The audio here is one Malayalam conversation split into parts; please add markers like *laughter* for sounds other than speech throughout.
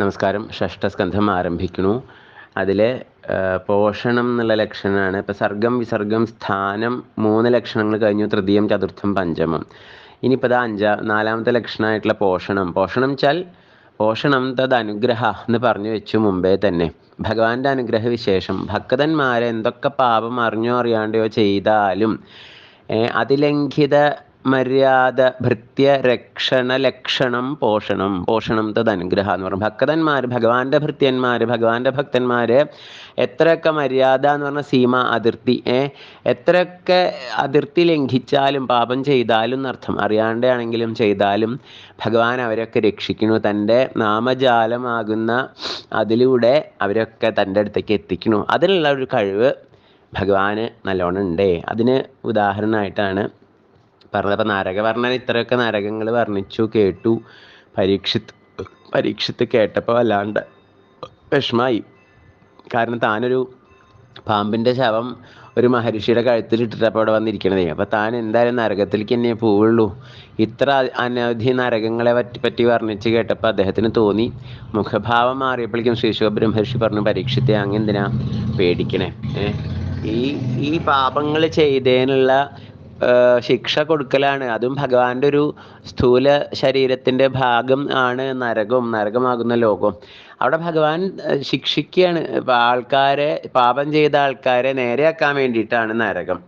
നമസ്കാരം. ഷഷ്ടസ്കന്ധം ആരംഭിക്കുന്നു. അതിൽ പോഷണം എന്നുള്ള ലക്ഷണമാണ് ഇപ്പോൾ സർഗം വിസർഗം സ്ഥാനം മൂന്ന് ലക്ഷണങ്ങൾ കഴിഞ്ഞു. തൃതീയം ചതുർത്ഥം പഞ്ചമം. ഇനിയിപ്പോൾ അത് അഞ്ചാ നാലാമത്തെ ലക്ഷണമായിട്ടുള്ള പോഷണം. പോഷണം വെച്ചാൽ പോഷണം തത് അനുഗ്രഹ എന്ന് പറഞ്ഞു വെച്ചു മുമ്പേ തന്നെ. ഭഗവാന്റെ അനുഗ്രഹ വിശേഷം ഭക്തന്മാരെ എന്തൊക്കെ പാപം അറിഞ്ഞോ അറിയാണ്ടോ ചെയ്താലും അതിലംഘിത മര്യാദ ഭൃത്യ രക്ഷണ ലക്ഷണം പോഷണം. പോഷണം തത് അനുഗ്രഹ എന്ന് പറയും ഭക്തന്മാർ ഭഗവാന്റെ ഭൃത്യന്മാർ ഭഗവാന്റെ ഭക്തന്മാർ എത്രയൊക്കെ മര്യാദ എന്ന് പറഞ്ഞ സീമ അതിർത്തി ഏ എത്രയൊക്കെ അതിർത്തി ലംഘിച്ചാലും പാപം ചെയ്താലും എന്നർത്ഥം അറിയാണ്ടാണെങ്കിലും ചെയ്താലും ഭഗവാൻ അവരൊക്കെ രക്ഷിക്കുന്നു തന്റെ നാമജാലമാകുന്ന അതിലൂടെ അവരൊക്കെ തന്റെ അടുത്തേക്ക് എത്തിക്കുന്നു അതിനുള്ള ഒരു കഴിവ് ഭഗവാന് നല്ലോണം ഉണ്ടേ. അതിന് ഉദാഹരണമായിട്ടാണ് പറഞ്ഞത്. അപ്പം നരകവർണന ഇത്രയൊക്കെ നരകങ്ങൾ വർണിച്ചു കേട്ടു പരീക്ഷിത്ത് പരീക്ഷിത്ത് കേട്ടപ്പോൾ വല്ലാണ്ട് വിഷമായി കാരണം താനൊരു പാമ്പിന്റെ ശവം ഒരു മഹർഷിയുടെ കഴുത്തിൽ ഇട്ടിട്ടപ്പോൾ അവിടെ വന്നിരിക്കണതേ. അപ്പോൾ താൻ എന്തായാലും നരകത്തിലേക്ക് തന്നെ പോവുള്ളൂ. ഇത്ര അനവധി നരകങ്ങളെ പറ്റി പറ്റി വർണിച്ച് കേട്ടപ്പോൾ അദ്ദേഹത്തിന് തോന്നി. മുഖഭാവം മാറിയപ്പോഴേക്കും ശ്രീശുഖ ബ്രഹ്മർഷി പറഞ്ഞു പരീക്ഷിത്തെ അങ്ങെന്തിനാ പേടിക്കണേ? ഈ ഈ പാപങ്ങൾ ചെയ്തതിനുള്ള ശിക്ഷ കൊടുക്കലാണ്. അതും ഭഗവാന്റെ ഒരു സ്ഥൂല ശരീരത്തിന്റെ ഭാഗം ആണ് നരകവും നരകമാകുന്ന ലോകം. അവിടെ ഭഗവാൻ ശിക്ഷിക്കുകയാണ് ആൾക്കാരെ പാപം ചെയ്ത ആൾക്കാരെ നേരെയാക്കാൻ വേണ്ടിയിട്ടാണ് നരകം.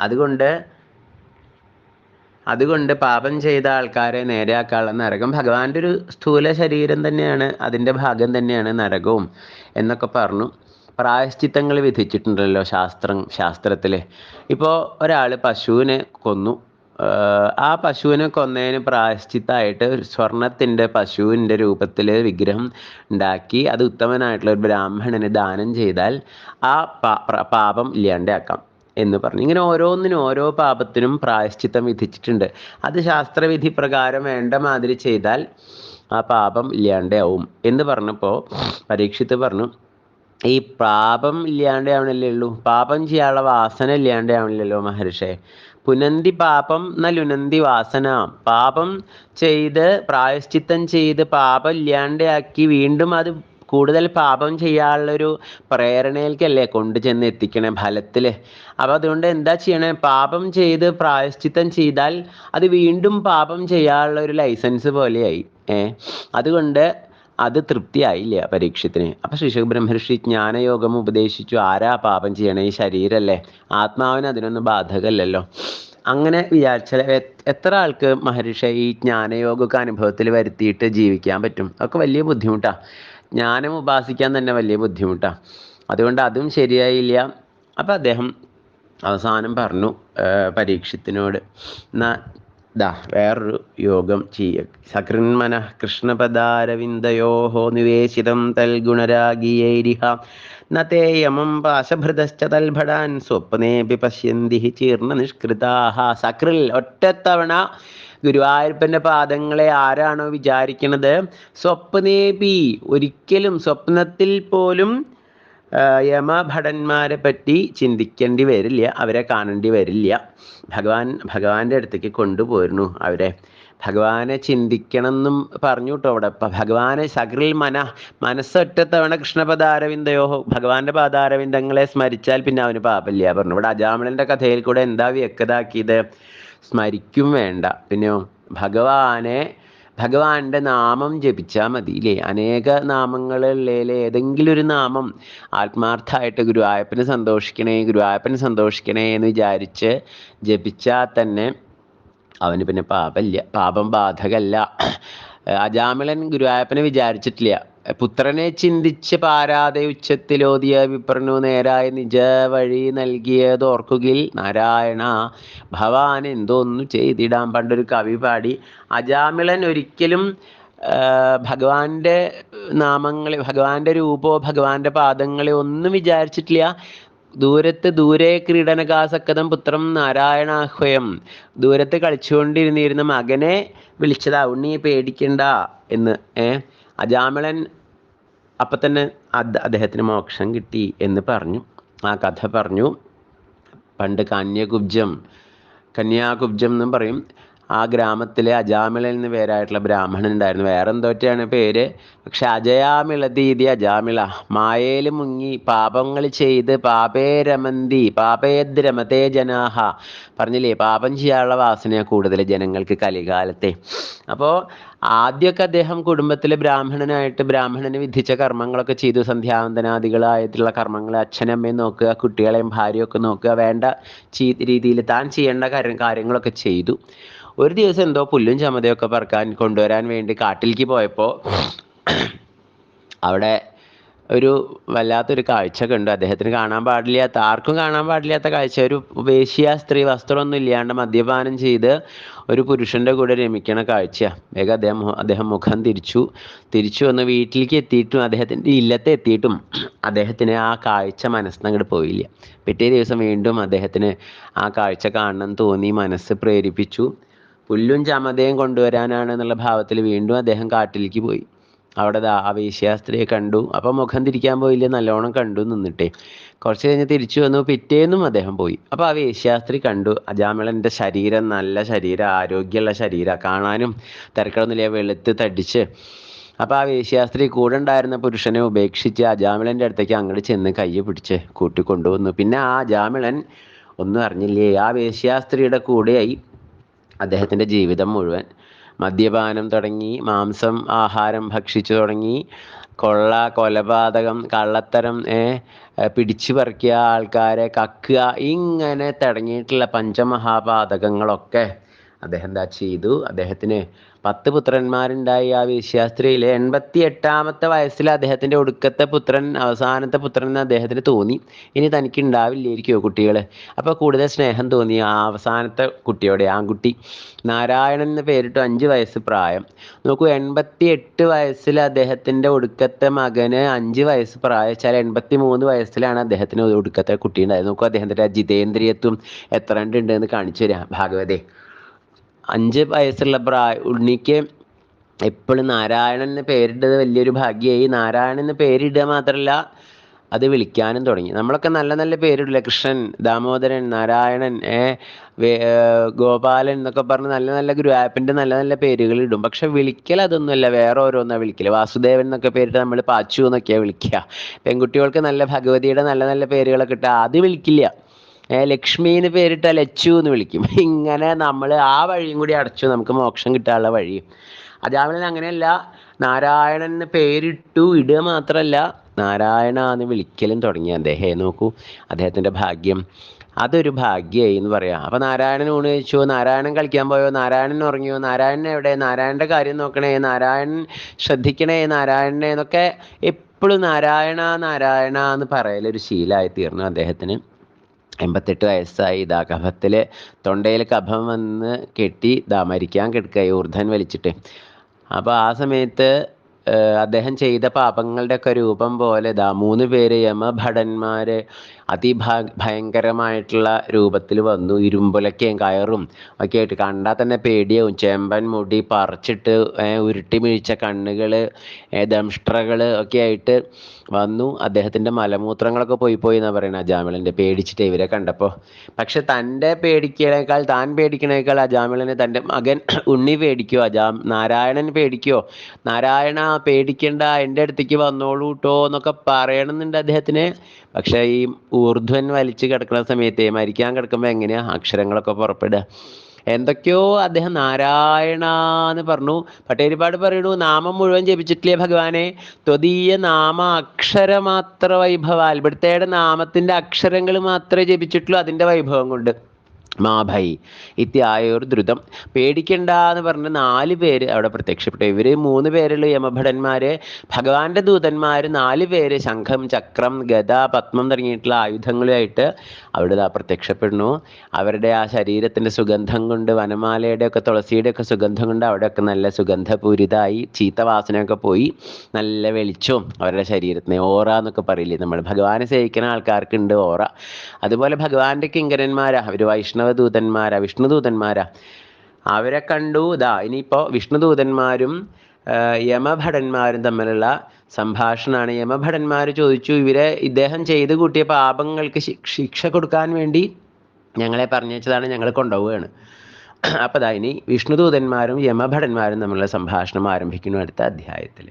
അതുകൊണ്ട് അതുകൊണ്ട് പാപം ചെയ്ത ആൾക്കാരെ നേരെയാക്കാനുള്ള നരകം ഭഗവാന്റെ ഒരു സ്ഥൂല ശരീരം തന്നെയാണ്. അതിന്റെ ഭാഗം തന്നെയാണ് നരകവും എന്നൊക്കെ പറഞ്ഞു. പ്രായശ്ചിത്തങ്ങൾ വിധിച്ചിട്ടുണ്ടല്ലോ ശാസ്ത്രം ശാസ്ത്രത്തിൽ ഇപ്പോൾ ഒരാൾ പശുവിനെ കൊന്നു. ആ പശുവിനെ കൊന്നതിന് പ്രായശ്ചിത്തായിട്ട് സ്വർണത്തിന്റെ പശുവിന്റെ രൂപത്തിൽ വിഗ്രഹം ഉണ്ടാക്കി അത് ഉത്തമനായിട്ടുള്ള ഒരു ബ്രാഹ്മണന് ദാനം ചെയ്താൽ ആ പാപം ഇല്ലാണ്ടാക്കാം എന്ന് പറഞ്ഞു. ഇങ്ങനെ ഓരോന്നിനും ഓരോ പാപത്തിനും പ്രായശ്ചിത്തം വിധിച്ചിട്ടുണ്ട്. അത് ശാസ്ത്രവിധി പ്രകാരം വേണ്ട മാതിരി ചെയ്താൽ ആ പാപം ഇല്ലാണ്ടാവും എന്ന് പറഞ്ഞപ്പോൾ പരീക്ഷിത്ത് പറഞ്ഞു. ഈ പാപം ഇല്ലാണ്ടേ ആവണല്ലേ ഉള്ളൂ. പാപം ചെയ്യാനുള്ള വാസന ഇല്ലാണ്ടേ ആവണില്ലല്ലോ മഹർഷേ. പുനന്തി പാപം നലുനന്തി വാസന. പാപം ചെയ്ത് പ്രായശ്ചിത്തം ചെയ്ത് പാപം ഇല്ലാണ്ടാക്കി വീണ്ടും അത് കൂടുതൽ പാപം ചെയ്യാനുള്ളൊരു പ്രേരണയിലേക്കല്ലേ കൊണ്ടു ചെന്ന് എത്തിക്കണേ ഫലത്തിൽ അപ്പോൾ അതുകൊണ്ട് എന്താ ചെയ്യണേ? പാപം ചെയ്ത് പ്രായശ്ചിത്തം ചെയ്താൽ അത് വീണ്ടും പാപം ചെയ്യാനുള്ള ഒരു ലൈസൻസ് പോലെയായി. ഏ? അതുകൊണ്ട് അത് തൃപ്തിയായില്ല പരീക്ഷത്തിന്. അപ്പൊ ശിശു ബ്രഹ്മർഷി ജ്ഞാനയോഗം ഉപദേശിച്ചു. ആരാ പാപം ചെയ്യണേ? ഈ ശരീരമല്ലേ ആത്മാവിന് അതിനൊന്നും ബാധകമല്ലല്ലോ അങ്ങനെ വിചാരിച്ചാൽ എത്ര ആൾക്ക് മഹർഷി ഈ ജ്ഞാനയോഗമൊക്കെ അനുഭവത്തിൽ വരുത്തിയിട്ട് ജീവിക്കാൻ പറ്റും? അതൊക്കെ വലിയ ബുദ്ധിമുട്ടാണ് ജ്ഞാനം ഉപാസിക്കാൻ തന്നെ വലിയ ബുദ്ധിമുട്ടാണ് അതുകൊണ്ട് അതും ശരിയായില്ല. അപ്പം അദ്ദേഹം അവസാനം പറഞ്ഞു പരീക്ഷത്തിനോട്. എന്നാ ദാ വേറൊരു യോഗം ചെയ്യ സകൃന്മന കൃഷ്ണപദാരവിന്ദയോഹോ നിവേശിതം തൽഗുണരാഗിയൈരിഹ. നേ യമം പാശഭൃതശ്ച തൽഭടാൻ സ്വപ്നേപി പശ്യന്തി ചീർണ നിഷ്കൃതാഹ. സകൃൽ ഒറ്റത്തവണ ഗുരുവായൂരപ്പന്റെ പാദങ്ങളെ ആരാണോ വിചാരിക്കുന്നത് സ്വപ്നേപി ഒരിക്കലും സ്വപ്നത്തിൽ പോലും യമഭടന്മാരെ പറ്റി ചിന്തിക്കേണ്ടി വരില്ല അവരെ കാണേണ്ടി വരില്ല. ഭഗവാൻ ഭഗവാന്റെ അടുത്തേക്ക് കൊണ്ടുപോയിരുന്നു അവരെ. ഭഗവാനെ ചിന്തിക്കണം എന്നും പറഞ്ഞു കേട്ടോ അവിടെ. ഭഗവാനെ സകൃൽ മന മനസ്സൊറ്റ തവണ കൃഷ്ണപദാരവിന്ദയോ ഭഗവാന്റെ പാദാരവിന്ദങ്ങളെ സ്മരിച്ചാൽ പിന്നെ അവന് പാപമില്ല പറഞ്ഞു. ഇവിടെ അജാമിളന്റെ കഥയിൽ കൂടെ എന്താ വ്യക്തതാക്കിയത്? സ്മരിക്കും വേണ്ട. പിന്നെയോ ഭഗവാനെ ഭഗവാന്റെ നാമം ജപിച്ചാൽ മതി ഇല്ലേ? അനേക നാമങ്ങളിലെ ഏതെങ്കിലും ഒരു നാമം ആത്മാർത്ഥമായിട്ട് ഗുരുവായപ്പന് സന്തോഷിക്കണേ ഗുരുവായപ്പന് സന്തോഷിക്കണേ എന്ന് വിചാരിച്ച് ജപിച്ചാൽ തന്നെ അവന് പിന്നെ പാപമില്ല പാപം ബാധകല്ല. അജാമിളൻ ഗുരുവായപ്പനെ വിചാരിച്ചിട്ടില്ല. പുത്രനെ ചിന്തിച്ച് പാരാതെ ഉച്ചത്തിലോതിയ വിപ്രനു നേരായ നിജ വഴി നൽകിയത് ഓർക്കുകിൽ നാരായണ ഭവാൻ എന്തോന്നു ചെയ്തിടാൻ പണ്ടൊരു കവി പാടി. അജാമിളൻ ഒരിക്കലും ഭഗവാന്റെ നാമങ്ങളെ ഭഗവാന്റെ രൂപോ ഭഗവാന്റെ പാദങ്ങളെ ഒന്നും വിചാരിച്ചിട്ടില്ല. ദൂരത്ത് ദൂരെ ക്രീഡനകാസക്കതം പുത്രം നാരായണാഹ്വയം. ദൂരത്ത് കളിച്ചുകൊണ്ടിരുന്നിരുന്ന മകനെ വിളിച്ചതാ ഉണ്ണി പേടിക്കണ്ട എന്ന് ഏ? അജാമിളൻ അപ്പം തന്നെ അദ്ദേഹത്തിന് മോക്ഷം കിട്ടി എന്ന് പറഞ്ഞു. ആ കഥ പറഞ്ഞു. പണ്ട് കന്യകുബ്ജം കന്യാകുബ്ജം എന്നും പറയും. ആ ഗ്രാമത്തിലെ അജാമിള എന്ന് പേരായിട്ടുള്ള ബ്രാഹ്മണൻ ഉണ്ടായിരുന്നു. വേറെ എന്തോറ്റാണ് പേര്? പക്ഷെ അജയാമിള തീതി അജാമിള. മായയിൽ മുങ്ങി പാപങ്ങൾ ചെയ്ത് പാപേരമന്തി പാപേദ്രമതേ ജനാഹ. പറഞ്ഞില്ലേ പാപം ചെയ്യാനുള്ള വാസനയാണ് കൂടുതൽ ജനങ്ങൾക്ക് കലികാലത്തെ. അപ്പോൾ ആദ്യമൊക്കെ അദ്ദേഹം കുടുംബത്തിലെ ബ്രാഹ്മണനായിട്ട് ബ്രാഹ്മണന് വിധിച്ച കർമ്മങ്ങളൊക്കെ ചെയ്തു. സന്ധ്യാവന്തനാദികളായിട്ടുള്ള കർമ്മങ്ങൾ അച്ഛനമ്മയും നോക്കുക കുട്ടികളെയും ഭാര്യയൊക്കെ നോക്കുക വേണ്ട രീതിയിൽ താൻ ചെയ്യേണ്ട കാര്യം കാര്യങ്ങളൊക്കെ ചെയ്തു. ഒരു ദിവസം എന്തോ പുല്ലും ചമതയൊക്കെ പറക്കാൻ കൊണ്ടുവരാൻ വേണ്ടി കാട്ടിലേക്ക് പോയപ്പോൾ അവിടെ ഒരു വല്ലാത്തൊരു കാഴ്ച കണ്ടു. അദ്ദേഹത്തിന് കാണാൻ പാടില്ലാത്ത ആർക്കും കാണാൻ പാടില്ലാത്ത കാഴ്ച. ഒരു വേശ്യ സ്ത്രീ വസ്ത്രമൊന്നും ഇല്ലാണ്ട് മദ്യപാനം ചെയ്ത് ഒരു പുരുഷന്റെ കൂടെ രമിക്കണ കാഴ്ച വേഗം അദ്ദേഹം അദ്ദേഹം മുഖം തിരിച്ചു. തിരിച്ചു വന്ന് വീട്ടിലേക്ക് എത്തിയിട്ടും അദ്ദേഹത്തിന്റെ ഇല്ലത്തെ എത്തിയിട്ടും അദ്ദേഹത്തിന് ആ കാഴ്ച മനസ്സിനങ്ങോട്ട് പോയില്ല. പിറ്റേ ദിവസം വീണ്ടും അദ്ദേഹത്തിന് ആ കാഴ്ച കാണണം തോന്നി മനസ്സ് പ്രേരിപ്പിച്ചു. പുല്ലും ചമതയും കൊണ്ടുവരാനാണ് എന്നുള്ള ഭാവത്തിൽ വീണ്ടും അദ്ദേഹം കാട്ടിലേക്ക് പോയി. അവിടെ ആ വേശ്യാസ്ത്രീയെ കണ്ടു. അപ്പം മുഖം തിരിക്കാൻ പോയില്ല? നല്ലോണം കണ്ടു നിന്നിട്ടേ. കുറച്ച് കഴിഞ്ഞ് തിരിച്ചു വന്നു. പിറ്റേന്നും അദ്ദേഹം പോയി. അപ്പോൾ ആ വേശ്യാസ്ത്രീ കണ്ടു. അജാമിളന്റെ ശരീരം നല്ല ശരീരം ആരോഗ്യമുള്ള ശരീരം. കാണാനും തിരക്കടൊന്നുമില്ല വെളുത്ത് തടിച്ച്. അപ്പോൾ ആ വേശ്യാസ്ത്രീ കൂടെ ഉണ്ടായിരുന്ന പുരുഷനെ ഉപേക്ഷിച്ച് അജാമിളന്റെ അടുത്തേക്ക് അങ്ങോട്ട് ചെന്ന് കയ്യെ പിടിച്ച് കൂട്ടിക്കൊണ്ടുവന്നു. പിന്നെ ആ അജാമിളൻ ഒന്നും അറിഞ്ഞില്ലേ? ആ വേശ്യാസ്ത്രീയുടെ കൂടെയായി. അദ്ദേഹത്തിന്റെ ജീവിതം മുഴുവൻ. മദ്യപാനം തുടങ്ങി മാംസം ആഹാരം ഭക്ഷിച്ചു തുടങ്ങി. കൊള്ള കൊലപാതകം കള്ളത്തരം പിടിച്ചു പറിക്കുക ആൾക്കാരെ കക്കുക ഇങ്ങനെ തുടങ്ങിയിട്ടുള്ള പഞ്ചമഹാപാതകങ്ങളൊക്കെ അദ്ദേഹം എന്താ ചെയ്തു. അദ്ദേഹത്തിന് പത്ത് പുത്രന്മാരുണ്ടായി ആ വേശ്യാസ്ത്രീയിൽ എൺപത്തി എട്ടാമത്തെ വയസ്സിൽ അദ്ദേഹത്തിന്റെ ഒടുക്കത്തെ പുത്രൻ അവസാനത്തെ പുത്രൻ എന്ന് അദ്ദേഹത്തിന് തോന്നി. ഇനി തനിക്ക് ഉണ്ടാവില്ലായിരിക്കുമോ കുട്ടികൾ അപ്പോൾ കൂടുതൽ സ്നേഹം തോന്നി ആ അവസാനത്തെ കുട്ടിയോടെ ആൺകുട്ടി. നാരായണൻ എന്ന് പേരിട്ടു അഞ്ച് വയസ്സ് പ്രായം. നോക്കൂ എൺപത്തി എട്ട് വയസ്സിൽ അദ്ദേഹത്തിന്റെ ഒടുക്കത്തെ മകന് അഞ്ച് വയസ്സ് പ്രായം. വെച്ചാൽ എൺപത്തി മൂന്ന് വയസ്സിലാണ് അദ്ദേഹത്തിന് ഒടുക്കത്തെ കുട്ടി ഉണ്ടായത്. നോക്കൂ അദ്ദേഹത്തിന്റെ ജിതേന്ദ്രിയത്വം എത്ര ഉണ്ട് എന്ന് കാണിച്ചു തരാം. ഭാഗവതേ. അഞ്ച് വയസ്സുള്ള പ്രായ ഉണ്ണിക്ക് എപ്പോഴും നാരായണൻ എന്ന് പേരിട്ടത് വലിയൊരു ഭാഗ്യമായി നാരായണൻ എന്ന് പേരിടുക മാത്രമല്ല അത് വിളിക്കാനും തുടങ്ങി. നമ്മളൊക്കെ നല്ല നല്ല പേരിടില്ല കൃഷ്ണൻ ദാമോദരൻ നാരായണൻ ഏ ഗോപാലൻ എന്നൊക്കെ പറഞ്ഞ് നല്ല നല്ല ഗ്രൂപ്പിന്റെ നല്ല നല്ല പേരുകൾ ഇടും പക്ഷെ വിളിക്കൽ അതൊന്നുമല്ല വേറെ ഓരോന്നാണ് വിളിക്കൽ. വാസുദേവൻ എന്നൊക്കെ പേരിട്ട് നമ്മൾ പാച്ചു എന്നൊക്കെയാണ് വിളിക്കുക. പെൺകുട്ടികൾക്ക് നല്ല ഭഗവതിയുടെ നല്ല നല്ല പേരുകളൊക്കെ ഇട്ടാൽ അത് വിളിക്കില്ല. ലക്ഷ്മി എന്ന് പേരിട്ട ലച്ചു എന്ന് വിളിക്കും. *laughs* ഇങ്ങനെ നമ്മൾ ആ വഴിയും കൂടി അടച്ചു നമുക്ക് മോക്ഷം കിട്ടാനുള്ള വഴി. അജാമിളൻ അങ്ങനെയല്ല നാരായണൻ എന്ന് പേരിട്ടു ഇടുക മാത്രമല്ല നാരായണ എന്ന് വിളിക്കലും തുടങ്ങി. അദ്ദേഹം നോക്കൂ അദ്ദേഹത്തിന്റെ ഭാഗ്യം അതൊരു ഭാഗ്യമായി എന്ന് പറയാം. അപ്പോൾ നാരായണൻ ഊണ് കഴിച്ചു. നാരായണൻ കളിക്കാൻ പോയോ? നാരായണൻ ഉറങ്ങിയോ? നാരായണൻ എവിടെ? നാരായണന്റെ കാര്യം നോക്കണേ? നാരായണൻ ശ്രദ്ധിക്കണേ? നാരായണനെ എന്നൊക്കെ എപ്പോഴും നാരായണ നാരായണ എന്ന് പറയലൊരു ശീലമായി തീർന്നു അദ്ദേഹത്തിന്. എൺപത്തെട്ട് വയസ്സായി ഇതാ കഫത്തിൽ തൊണ്ടയിൽ കഫം വന്ന് കെട്ടി ഇതാ മരിക്കാൻ കിടക്കുക ഊർധൻ വലിച്ചിട്ട്. അപ്പോൾ ആ സമയത്ത് അദ്ദേഹം ചെയ്ത പാപങ്ങളുടെ ഒക്കെ രൂപം പോലെ ദാ മൂന്ന് പേര് യമഭടന്മാർ അതിഭാ ഭയങ്കരമായിട്ടുള്ള രൂപത്തിൽ വന്നു. ഇരുമ്പുലക്കയും കയറും ഒക്കെ ആയിട്ട് കണ്ടാൽ തന്നെ പേടിയാവും. ചെമ്പൻ മുടി പറിച്ചിട്ട് ഉരുട്ടി മിഴിച്ച കണ്ണുകൾ ദംഷ്ട്രകൾ ഒക്കെ ആയിട്ട് വന്നു. അദ്ദേഹത്തിന്റെ മലമൂത്രങ്ങളൊക്കെ പോയി പോയി എന്നാണ് പറയുന്നത് അജാമിളന്റെ പേടിച്ചിട്ട് ഇവരെ കണ്ടപ്പോൾ പക്ഷെ തന്റെ പേടിക്കണേക്കാൾ താൻ പേടിക്കണേക്കാൾ അജാമിളനെ തന്റെ മകൻ ഉണ്ണി പേടിക്കുമോ അജാം നാരായണൻ പേടിക്കുമോ നാരായണ പേടിക്കണ്ട എന്റെ അടുത്തേക്ക് വന്നോളൂ കേട്ടോ എന്നൊക്കെ പറയണമെന്നുണ്ട് അദ്ദേഹത്തിന്. പക്ഷേ ഈ ഊർധ്വൻ വലിച്ചു കിടക്കുന്ന സമയത്ത് മരിക്കാൻ കിടക്കുമ്പോൾ എങ്ങനെയാ? അക്ഷരങ്ങളൊക്കെ പുറപ്പെടുക. എന്തൊക്കെയോ അദ്ദേഹം നാരായണ എന്ന് പറഞ്ഞു. പട്ടേരിപ്പാട് പറയണു നാമം മുഴുവൻ ജപിച്ചിട്ടില്ലേ ഭഗവാനെ? ത്വതീയ നാമ അക്ഷരമാത്ര വൈഭവ. ഇവിടുത്തെ നാമത്തിന്റെ അക്ഷരങ്ങൾ മാത്രമേ ജപിച്ചിട്ടുള്ളൂ അതിന്റെ വൈഭവം കൊണ്ട്. മാഭൈ ഇത്യായോർ ദ്രുതം. പേടിക്കണ്ട എന്ന് പറഞ്ഞ നാല് പേര് അവിടെ പ്രത്യക്ഷപ്പെട്ടു. ഇവർ മൂന്ന് പേരുള്ള യമഭടന്മാർ ഭഗവാന്റെ ദൂതന്മാർ നാല് പേര് ശംഖം ചക്രം ഗത പത്മം തുടങ്ങിയിട്ടുള്ള ആയുധങ്ങളുമായിട്ട് അവിടെ പ്രത്യക്ഷപ്പെടുന്നു. അവരുടെ ആ ശരീരത്തിന്റെ സുഗന്ധം കൊണ്ട് വനമാലയുടെ ഒക്കെ തുളസിയുടെ ഒക്കെ സുഗന്ധം കൊണ്ട് അവിടെയൊക്കെ നല്ല സുഗന്ധപൂരിതായി ചീത്തവാസനയൊക്കെ പോയി. നല്ല വെളിച്ചവും അവരുടെ ശരീരത്തിന്. ഓറ എന്നൊക്കെ പറയില്ലേ നമ്മൾ ഭഗവാനെ സേവിക്കുന്ന ആൾക്കാർക്കുണ്ട് ഓറ. അതുപോലെ ഭഗവാന്റെ കിങ്കരന്മാരാ. അവർ വൈഷ്ണവ ദൂതന്മാരാ വിഷ്ണുദൂതന്മാരാ. അവരെ കണ്ടു ഇതാ ഇനിയിപ്പോൾ വിഷ്ണുദൂതന്മാരും യമഭടന്മാരും തമ്മിലുള്ള സംഭാഷണമാണ്. യമഭടന്മാർ ചോദിച്ചു ഇവരെ ഇദ്ദേഹം ചെയ്തു കൂട്ടിയ പാപങ്ങൾക്ക് ശിക്ഷ കൊടുക്കാൻ വേണ്ടി ഞങ്ങളെ പറഞ്ഞതാണ് ഞങ്ങൾ കൊണ്ടുപോവുകയാണ്. അപ്പോൾ ദാ ഇനി വിഷ്ണുദൂതന്മാരും യമഭടന്മാരും തമ്മിലുള്ള സംഭാഷണം ആരംഭിക്കുന്നു അടുത്ത അധ്യായത്തിൽ